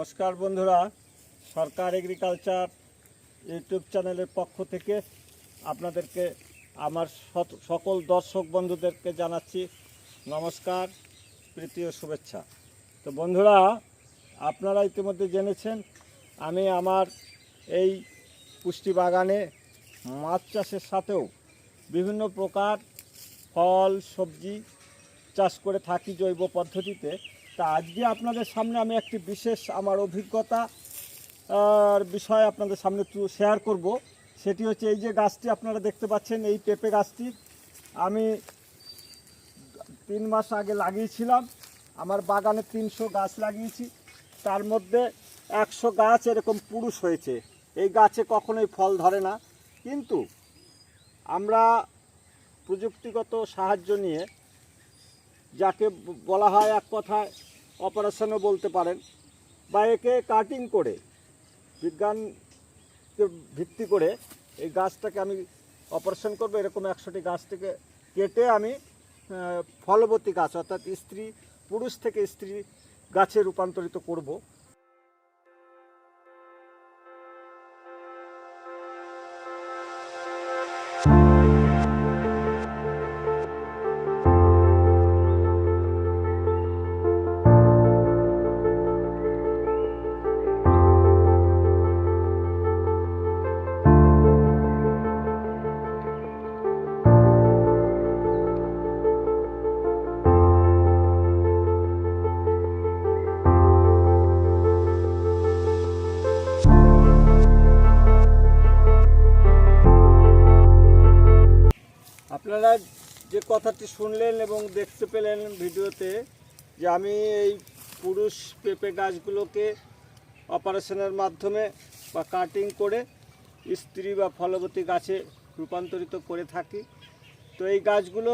নমস্কার বন্ধুরা, সরকার agriculture YouTube চ্যানেলের পক্ষ থেকে আপনাদেরকে, আমার সকল দর্শক বন্ধুদেরকে জানাচ্ছি নমস্কার, প্রীতি ও শুভেচ্ছা। তো বন্ধুরা, আপনারা ইতিমধ্যে জেনেছেন, আমি আমার এই পুষ্টি বাগানে মাছ চাষের সাথেও বিভিন্ন প্রকার ফল, সবজি চাষ করে থাকি জৈব পদ্ধতিতে। তা আজকে আপনাদের সামনে আমি একটি বিশেষ আমার অভিজ্ঞতা আর বিষয় আপনাদের সামনে শেয়ার করব। সেটি হচ্ছে এই যে গাছটি আপনারা দেখতে পাচ্ছেন, এই পেঁপে গাছটি। আমি তিন মাস আগে লাগিয়েছিলাম, আমার বাগানে তিনশো গাছ লাগিয়েছি। তার মধ্যে একশো গাছ এরকম পুরুষ হয়েছে। এই গাছে কখনোই ফল ধরে না। কিন্তু আমরা প্রযুক্তিগত সাহায্য নিয়ে যাকে বলা হয় এক কথায় অপারেশনও বলতে পারেন, বা একে কাটিং করে, বিজ্ঞানকে ভিত্তি করে এই গাছটাকে আমি অপারেশন করব। এরকম একশোটি গাছ থেকে কেটে আমি ফলবতী গাছ, অর্থাৎ স্ত্রী, পুরুষ থেকে স্ত্রী গাছে রূপান্তরিত করব। আপনারা যে কথাটি শুনলেন এবং দেখতে পেলেন ভিডিওতে যে আমি এই পুরুষ পেঁপে গাছগুলোকে অপারেশনের মাধ্যমে বা কাটিং করে স্ত্রী বা ফলবতী গাছে রূপান্তরিত করে থাকি। তো এই গাছগুলো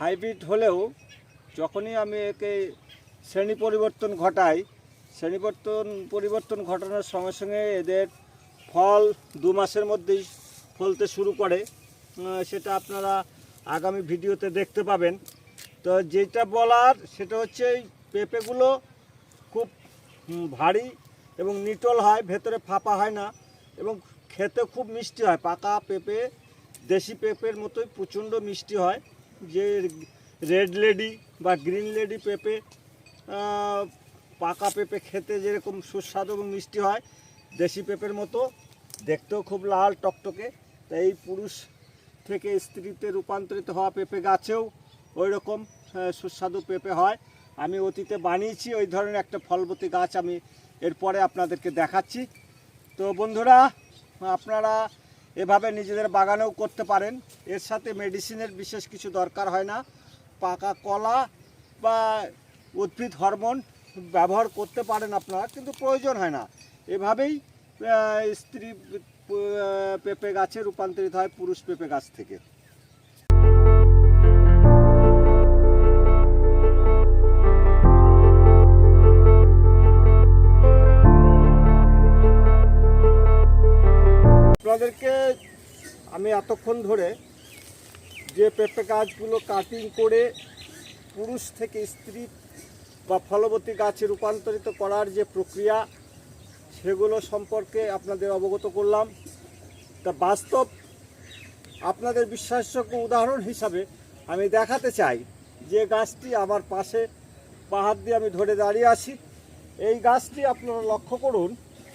হাইব্রিড হলেও যখনই আমি একে শ্রেণি পরিবর্তন ঘটাই, শ্রেণি পরিবর্তন ঘটানোর সঙ্গে সঙ্গে এদের ফল দু মাসের মধ্যেই ফলতে শুরু করে। সেটা আপনারা আগামী ভিডিওতে দেখতে পাবেন। তো যেটা বলার সেটা হচ্ছে এই পেঁপেগুলো খুব ভারী এবং নিটল হয়, ভেতরে ফাঁপা হয় না এবং খেতে খুব মিষ্টি হয়। পাকা পেঁপে, দেশি পেঁপের মতোই প্রচণ্ড মিষ্টি হয়। যে রেড লেডি বা গ্রিন লেডি পেঁপে পাকা পেঁপে খেতে যেরকম সুস্বাদু এবং মিষ্টি হয়, দেশি পেঁপের মতো, দেখতেও খুব লাল টকটকে। তাই এই পুরুষ থেকে স্ত্রীতে রূপান্তরিত হওয়া পেঁপে গাছেও ওই রকম সুস্বাদু পেঁপে হয়। আমি অতীতে বানিয়েছি, ওই ধরনের একটা ফলবতী গাছ আমি এরপরে আপনাদেরকে দেখাচ্ছি। তো বন্ধুরা, আপনারা এভাবে নিজেদের বাগানেও করতে পারেন। এর সাথে মেডিসিনের বিশেষ কিছু দরকার হয় না। পাকা কলা বা উদ্ভিদ হরমোন ব্যবহার করতে পারেন আপনারা, কিন্তু প্রয়োজন হয় না। এভাবেই স্ত্রী পেঁপে গাছে রূপান্তরিত হয় পুরুষ পেঁপে গাছ থেকে। আপনাদেরকে আমি এতক্ষণ ধরে যে পেঁপে গাছগুলো কাটিং করে পুরুষ থেকে স্ত্রী বা ফলবতী গাছে রূপান্তরিত করার যে প্রক্রিয়া সেগুলো সম্পর্কে আপনাদের অবগত করলাম। তা বাস্তব আপনাদের বিশ্বাসযোগ্য উদাহরণ হিসাবে আমি দেখাতে চাই যে গাছটি আমার পাশে পাহাড় দিয়ে আমি ধরে দাঁড়িয়ে আছি। এই গাছটি আপনারা লক্ষ্য করুন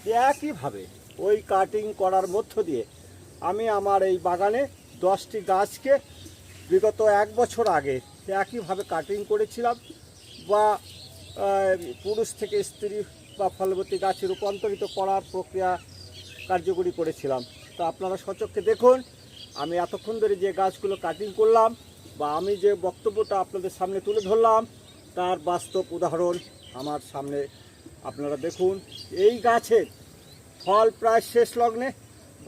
যে একইভাবে ওই কাটিং করার মধ্য দিয়ে আমি আমার এই বাগানে দশটি গাছকে বিগত এক বছর আগে একইভাবে কাটিং করেছিলাম বা পুরুষ থেকে স্ত্রী বা ফলবতী গাছে রূপান্তরিত করার প্রক্রিয়া কার্যকরী করেছিলাম। তো আপনারা সচক্ষে দেখুন, আমি এতক্ষণ ধরে যে গাছগুলো কাটিং করলাম বা আমি যে বক্তব্যটা আপনাদের সামনে তুলে ধরলাম, তার বাস্তব উদাহরণ আমার সামনে আপনারা দেখুন। এই গাছের ফল প্রায় শেষ লগ্নে,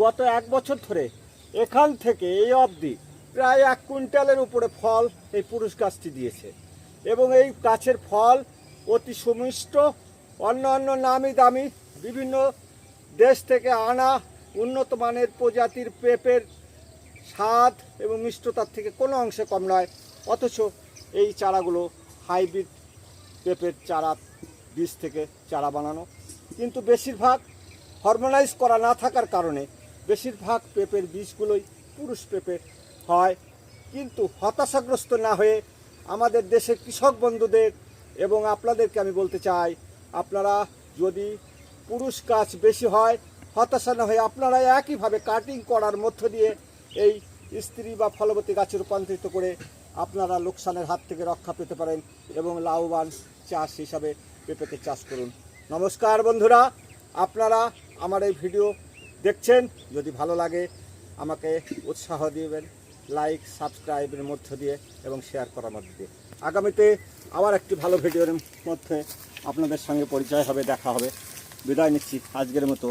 গত এক বছর ধরে এখান থেকে এই অবধি প্রায় এক কুইন্টালের উপরে ফল এই পুরুষ গাছটি দিয়েছে। এবং এই গাছের ফল অতি সুমিষ্ট অন্য অন্য নামি দামি বিভিন্ন দেশ থেকে আনা উন্নত মানের প্রজাতির পেঁপের স্বাদ এবং মিষ্টতার থেকে কোনো অংশে কম নয়। অথচ এই চারাগুলো হাইব্রিড পেঁপের চারা, বীজ থেকে চারা বানানো। কিন্তু বেশিরভাগ হরমোনাইজ করা না থাকার কারণে বেশিরভাগ পেঁপের বীজগুলোই পুরুষ পেঁপে হয়। কিন্তু হতাশাগ্রস্ত না হয়ে আমাদের দেশের কৃষক বন্ধুদের এবং আপনাদেরকে আমি বলতে চাই আপনারা যদি পুরুষ গাছ বেশি হয়, হতাশা না হয়ে আপনারা একইভাবে কাটিং করার মধ্য দিয়ে এই স্ত্রী বা ফলবতী গাছে রূপান্তরিত করে আপনারা লোকসানের হাত থেকে রক্ষা পেতে পারেন এবং লাভবান চাষ হিসাবে পেঁপেতে চাষ করুন। নমস্কার বন্ধুরা, আপনারা আমার এই ভিডিও দেখছেন। যদি ভালো লাগে, আমাকে উৎসাহ দিবেন লাইক সাবস্ক্রাইবের মধ্য দিয়ে এবং শেয়ার করার মধ্য দিয়ে। আগামীতে আবার একটি ভালো ভিডিওর মধ্যে আপনাদের সঙ্গে পরিচয় হবে দেখা হবে। বিদায় নিচ্ছি আজকের মতো।